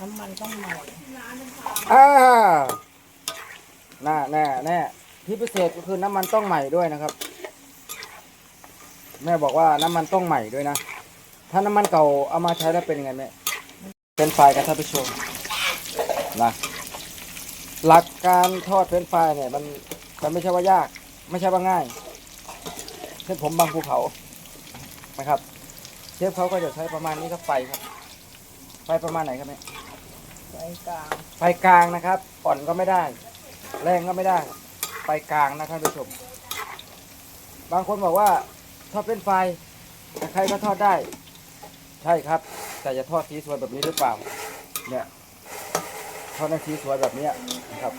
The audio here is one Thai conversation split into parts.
น้ำมันต้องใหม่อ่าน่าแน่แน่ที่พิเศษก็คือน้ำมันต้องใหม่ด้วยนะครับ แม่บอกว่าน้ำมันต้องใหม่ด้วยนะ ถ้าน้ำมันเก่าเอามาใช้แล้วเป็นยังไงแม่เป็นไฟกันท่านผู้ชมนะหลักการทอดเป็นไฟรายเนี่ยมันมันไม่ใช่ว่ายาก ไม่ใช่ว่าง่ายเช่นผมบางภูเขานะครับเชฟเขาก็จะใช้ประมาณนี้ครับไฟครับ ไฟประมาณไหนครับแม่ ไฟกลางไฟกลางนะครับอ่อนก็ไม่ได้ แรงก็ไม่ได้ไฟกลางนะท่านผู้ชม บางคนบอกว่าทอดเป็นไฟใครก็ทอดได้ ใช่ครับ แต่จะทอดสีสวยแบบนี้หรือเปล่า เนี่ยทอดในสีสวยแบบเนี้ยนะครับ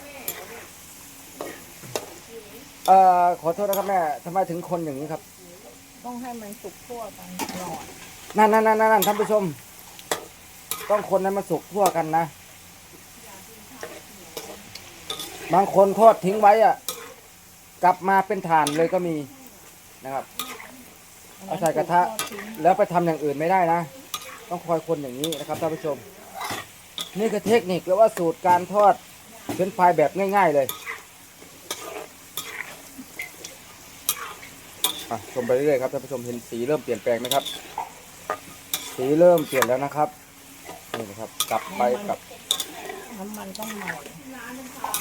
เอ่อขอโทษนะครับแม่ทำไมถึงคนอย่างนี้ครับ ต้องให้มันสุกทั่วกันหน่อยนั่นนั่นนั่นนั่นท่านผู้ชม ต้องคนให้มันสุกทั่วกันนะ บางคนทอดทิ้งไว้อะ กลับมาเป็นฐานเลยก็มีนะครับ เอาใส่กระทะแล้วไปทำอย่างอื่นไม่ได้นะ ต้องคอยคนอย่างนี้นะครับท่านผู้ชม นี่คือเทคนิคหรือว่าสูตรการทอดเป็นไฟรายแบบง่ายๆเลยอะชมไปเรื่อยๆครับท่านผู้ชมเห็นสีเริ่มเปลี่ยนแปลงไหมครับ สีเริ่มเปลี่ยนแล้วนะครับ นี่นะครับ กลับไปกลับน้ำมันต้องใหม่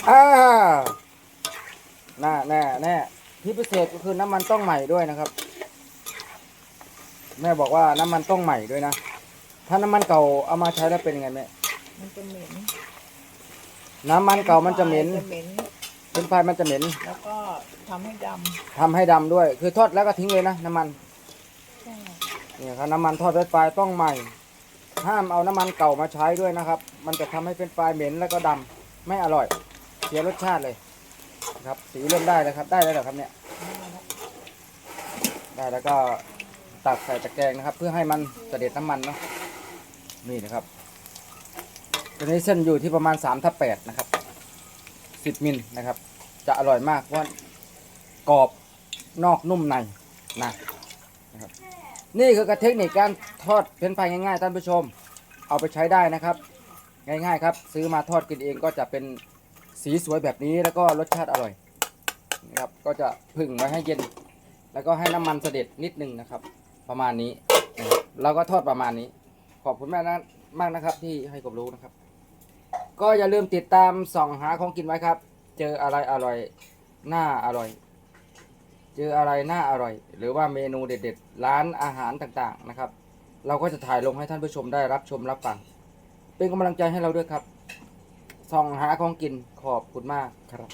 อ่าน่าแน่แน่ที่พิเศษก็คือน้ำมันต้องใหม่ด้วยนะครับ แม่บอกว่าน้ำมันต้องใหม่ด้วยนะ ถ้าน้ำมันเก่าเอามาใช้แล้วเป็นยังไงแม่มันจะเหม็นน้ำมันเก่ามันจะเหม็นจะเหม็นเป็นไฟมันจะเหม็น แล้วก็ทำให้ดทำให้ดำด้วย คือทอดแล้วก็ทิ้งเลยนะน้ำมันำใช่นี่ครับน้ำมันทอดด้วยไฟต้องใหม่ ห้ามเอาน้ำมันเก่ามาใช้ด้วยนะครับ มันจะทำให้เป็นไฟเหม็นแล้วก็ดำไม่อร่อย เสียรสชาติเลยนะครับสีเริ่มได้แล้วครับ ได้แล้วเหรอครับเนี่ย ได้แล้วก็ตักใส่ตะแกรงนะครับ เพื่อให้มันเสด็จน้ำมันเนาะนี่นะครับตัวนี้เส้นอยู่ที่ประมาณ3ทับ8นะครับ10มิลนะครับ จะอร่อยมากเพราะว่ากรอบนอกนุ่มในนะนะครับนี่คือเทคนิคการทอดเป็นไฟง่ายๆท่านผู้ชม เอาไปใช้ได้นะครับ ง่ายๆครับ ซื้อมาทอดกินเองก็จะเป็นสีสวยแบบนี้แล้วก็รสชาติอร่อยนะครับก็จะผึ่งไว้ให้เย็น แล้วก็ให้น้ำมันเสด็จนิดนึงนะครับ ประมาณนี้เราก็ทอดประมาณนี้ ขอบคุณแม่นะมากนะครับ ที่ให้ความรู้นะครับ ก็อย่าลืมติดตามส่องหาของกินไว้ครับ เจออะไรอร่อยน่าอร่อย เจออะไรน่าอร่อย หรือว่าเมนูเด็ด ๆ ร้านอาหารต่างๆนะครับ เราก็จะถ่ายลงให้ท่านผู้ชมได้รับชมรับฟัง เป็นกำลังใจให้เราด้วยครับส่องหาของกินขอบคุณมากครับ